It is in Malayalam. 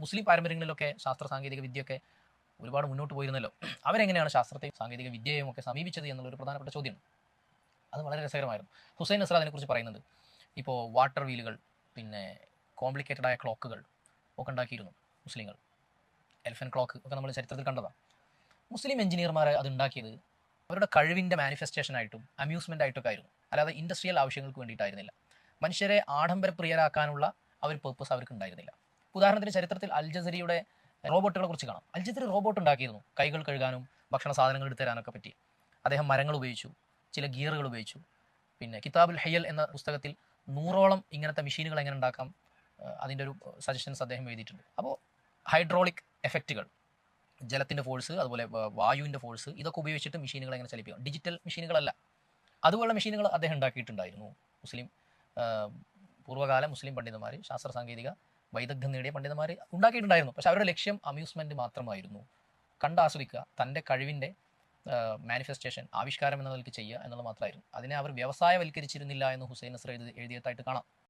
മുസ്ലിം പാരമ്പര്യങ്ങളിലൊക്കെ ശാസ്ത്ര സാങ്കേതിക വിദ്യയൊക്കെ ഒരുപാട് മുന്നോട്ട് പോയിരുന്നല്ലോ. അവരെങ്ങനെയാണ് ശാസ്ത്രത്തെയും സാങ്കേതിക വിദ്യയും ഒക്കെ സമീപിച്ചത് എന്നുള്ളൊരു പ്രധാനപ്പെട്ട ചോദ്യം അത് വളരെ രസകരമായിരുന്നു. ഹുസൈൻ നസ്ര അതിനെക്കുറിച്ച് പറയുന്നത് ഇപ്പോൾ വാട്ടർ വീലുകൾ പിന്നെ കോംപ്ലിക്കേറ്റഡ് ആയ ക്ലോക്കുകൾ ഒക്കെ ഉണ്ടാക്കിയിരുന്നു മുസ്ലിങ്ങൾ. എൽഫൻ ക്ലോക്ക് ഒക്കെ നമ്മൾ ചരിത്രത്തിൽ കണ്ടതാണ് മുസ്ലിം എഞ്ചിനീയർമാർ അത് ഉണ്ടാക്കിയത് അവരുടെ കഴിവിന്റെ മാനിഫെസ്റ്റേഷൻ ആയിട്ടും അമ്യൂസ്മെന്റ് ആയിട്ടൊക്കെ ആയിരുന്നു. അല്ലാതെ ഇൻഡസ്ട്രിയൽ ആവശ്യങ്ങൾക്ക് വേണ്ടിയിട്ടായിരുന്നില്ല. മനുഷ്യരെ ആഡംബരപ്രിയരാക്കാനുള്ള ആ ഒരു പേർപ്പസ് അവർക്ക് ഉണ്ടായിരുന്നില്ല. ഉദാഹരണത്തിന് ചരിത്രത്തിൽ അൽ ജസരിയുടെ റോബോട്ടുകളെ കുറിച്ച് കാണാം. അൽ റോബോട്ട് ഉണ്ടാക്കിയിരുന്നു. കൈകൾ കഴുകാനും ഭക്ഷണ സാധനങ്ങൾ എടുത്തു തരാനൊക്കെ പറ്റി. അദ്ദേഹം മരങ്ങൾ ഉപയോഗിച്ചു ചില ഗിയറുകൾ ഉപയോഗിച്ചു. പിന്നെ കിതാബുൽ ഹയ്യൽ എന്ന പുസ്തകത്തിൽ നൂറോളം ഇങ്ങനത്തെ മെഷീനുകൾ എങ്ങനെ ഉണ്ടാക്കാം അതിന്റെ ഒരു സജഷൻസ് അദ്ദേഹം എഴുതിയിട്ടുണ്ട്. അപ്പോൾ ഹൈഡ്രോളിക് എഫക്റ്റുകൾ ജലത്തിന്റെ ഫോഴ്സ് അതുപോലെ വായുവിന്റെ ഫോഴ്സ് ഇതൊക്കെ ഉപയോഗിച്ചിട്ട് മെഷീനുകൾ എങ്ങനെ ചലിപ്പിക്കാം. ഡിജിറ്റൽ മെഷീനുകളല്ല. അതുപോലുള്ള മെഷീനുകൾ അദ്ദേഹം ഉണ്ടാക്കിയിട്ടുണ്ടായിരുന്നു. മുസ്ലിം പൂർവകാല മുസ്ലിം പണ്ഡിതന്മാർ ശാസ്ത്ര സാങ്കേതിക വൈദഗ്ധ്യം നേടിയ പണ്ഡിതന്മാർ ഉണ്ടാക്കിയിട്ടുണ്ടായിരുന്നു. പക്ഷെ അവരുടെ ലക്ഷ്യം അമ്യൂസ്മെന്റ് മാത്രമായിരുന്നു. കണ്ടാസ്വദിക്കുക തന്റെ കഴിവിന്റെ മാനിഫെസ്റ്റേഷൻ ആവിഷ്കാരം എന്ന നിലയ്ക്ക് ചെയ്യുക എന്നുള്ളത് മാത്രമായിരുന്നു. അതിനെ അവർ വ്യവസായവൽക്കരിച്ചിരുന്നില്ല എന്ന് ഹുസൈൻ നസർ എഴുതി എഴുതിയതായിട്ട് കാണാം.